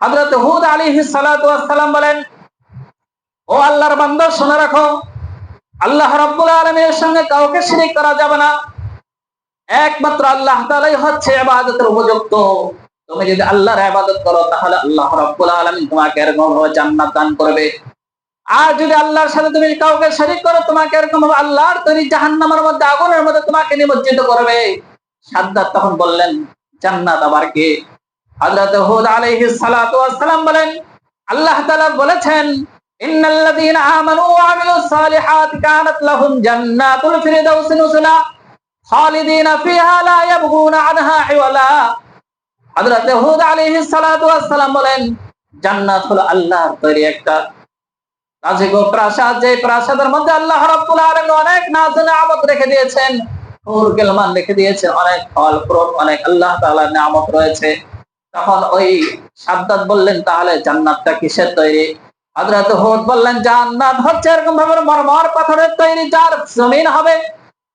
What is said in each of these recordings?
হযরত হুদ ওয়াস সালাম বলেন, ও আল্লাহর বান্দা, শুনে রাখো, আল্লাহ রাব্বুল আলামিনের সঙ্গে কাউকে শিরিক করা যাবে না। একমাত্র আল্লাহ তাআলাই হচ্ছে ইবাদতের উপযুক্ত। তুমি যদি আল্লাহর ইবাদত করো, তাহলে আল্লাহ রাব্বুল আলামিন তোমাকে এরকম ভাবে জান্নাত দান করবে। আর যদি আল্লাহর সাথে তুমি কাউকে শরিক করো, তোমাকে এরকম ভাবে আল্লাহর তৈরি জাহান্নামের মধ্যে, আগুনের মধ্যে তোমাকে নিমজ্জিত করবে। সাদ্দাত তখন বললেন, জান্নাত আবার কে? বলেন, আল্লাহ বলেছেন বলেন প্রাসাদ যে প্রাসাদের মধ্যে আল্লাহ অনেক নাজ নিয়ামত রেখে দিয়েছেন। দিয়েছেন। অনেক ফল ফ্রুট অনেক আল্লাহ তাআলার রয়েছে। তখন ওই সাদ্দাত বললেন, তাহলে জান্নাতটা কিসের তৈরি? হযরত হুদ বললেন, জান্নাত হচ্ছে এরকম ভাবে মরমর পাথরের তৈরি, যার জমিন হবে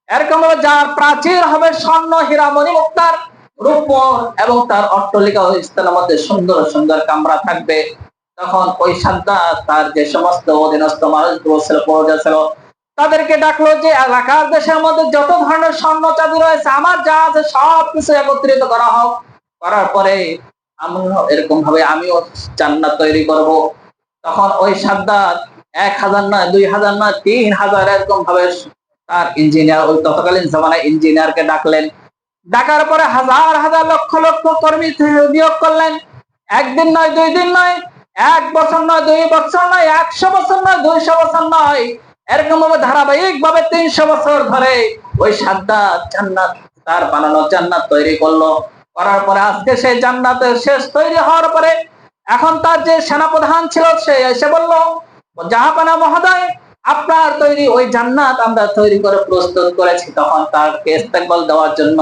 এরকম ভাবে, যার প্রাচীর হবে স্বর্ণ হীরা মণি মুক্তার রূপ এবং তার অট্টলিকা ওই স্থানের মধ্যে সুন্দর সুন্দর কামরা থাকবে। তখন ওই সাদ্দাত তার যে সমস্ত অধীনস্থ মানুষগুলো ছিল তাদেরকে ডাকলো যে, এলাকার দেশের মধ্যে যত ধরনের স্বর্ণ চাঁদি রয়েছে, আমার যা আছে সব কিছু একত্রিত করা হোক। করার পরে আমিও এরকম ভাবে আমিও জান্নাত তৈরি করব। তখন ওই সাদ্দাত এক হাজার নয়, দুই হাজার নয়, তিন হাজার এরকম ভাবে তার ইঞ্জিনিয়ার ওই তৎকালীন জমানায় ইঞ্জিনিয়ারকে ডাকলেন। ডাকার পরে হাজার হাজার লক্ষ লক্ষ কর্মী নিয়োগ করলেন। একদিন নয়, দুই দিন নয়, এক বছর নয়, দুই বছর নয়, একশো বছর নয়, দুইশো বছর নয় এরকম ভাবে ধারাবাহিক ভাবে তিনশো বছর ধরে ওই সাদ্দাত জান্নাত, তার বানানো জান্নাত তৈরি করল। করার পরে আজকে সেই জান্নাতের শেষ তৈরি হওয়ার পরে এখন তার যে সেনাপ্রধান ছিল সে এসে বলল, জাহাপানা মহোদয়, আপনার তৈরি ওই জান্নাত আমরা তৈরি করে প্রস্তুত করেছি। তখন তারকে ইস্তেকবাল দেওয়ার জন্য,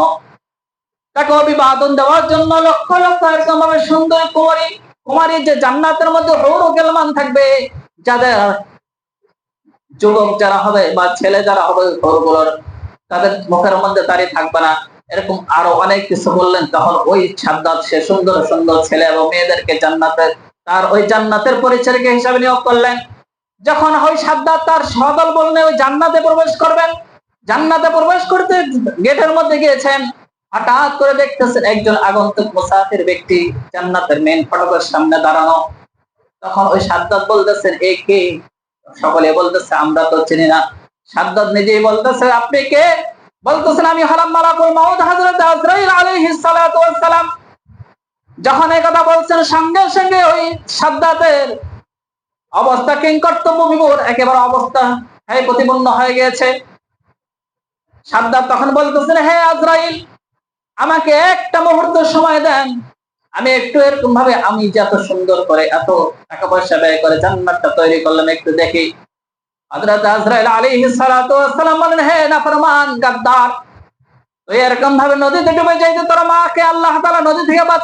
তাকে অভিবাদন দেওয়ার জন্য লক্ষ লক্ষ এরকম ভাবে সুন্দর কুমারী কুমারী যে জান্নাতের মধ্যে হৌর গেলমান থাকবে, যাদের যুবক যারা হবে বা ছেলে যারা হবে হৌরগুলোর তাদের মুখের মধ্যে দাঁড়িয়ে থাকবে না। এরকম আরও অনেক কিছু বললেন, তখন ওই সাদ্দাত, সে সুন্দর সুন্দর ছেলে এবং মেয়েদেরকে জান্নাতের, তার ওই জান্নাতের পরিচারিকা হিসাবে নিয়োগ করলেন। যখন ওই সাদ্দাত তার সদল বললেন ওই জান্নাতে প্রবেশ করবেন, জান্নাতে প্রবেশ করতে গেটের মধ্যে গিয়েছেন, হঠাৎ করে দেখতেছেন একজন আগন্তুক মুসাফির ব্যক্তি জান্নাতের মেন ফটকের সামনে দাঁড়ানো। তখন ওই সাদ্দাত বলতেছেন, এ কে? সকলে বলতেছে, আমরা তো চিনি না। সাদ্দাত নিজেই বলতেছে, আপনি কে? বলতেছেন, আমি হলাম মালাকুল মাউদ আজরাইল সালাতু যখন এই কথা বলছেন, সঙ্গে সঙ্গে ওই সাদ্দাতের অবস্থা, কিংকর্তব্য একেবারে অবস্থা হ্যাঁ প্রতিপন্ন হয়ে গিয়েছে। সাদ্দাত তখন বলতেছেন, হে আজরাইল, আমাকে একটা মুহূর্ত সময় দেন। আমি একটু এরকম ভাবে আমি যে এত সুন্দর করে, এত টাকা পয়সা ব্যয় করে জান্নাতটা তৈরি করলাম, একটু দেখি। হযরত আজরাইল আলাইহিস সালাতু ওয়াস সালাম বলেন হে নাফরমান গাদ্দার তুই এরকম ভাবে নদীতে ডুবে যাইতে তোর মাকে আল্লাহ তাআলা নদী থেকে বাঁচ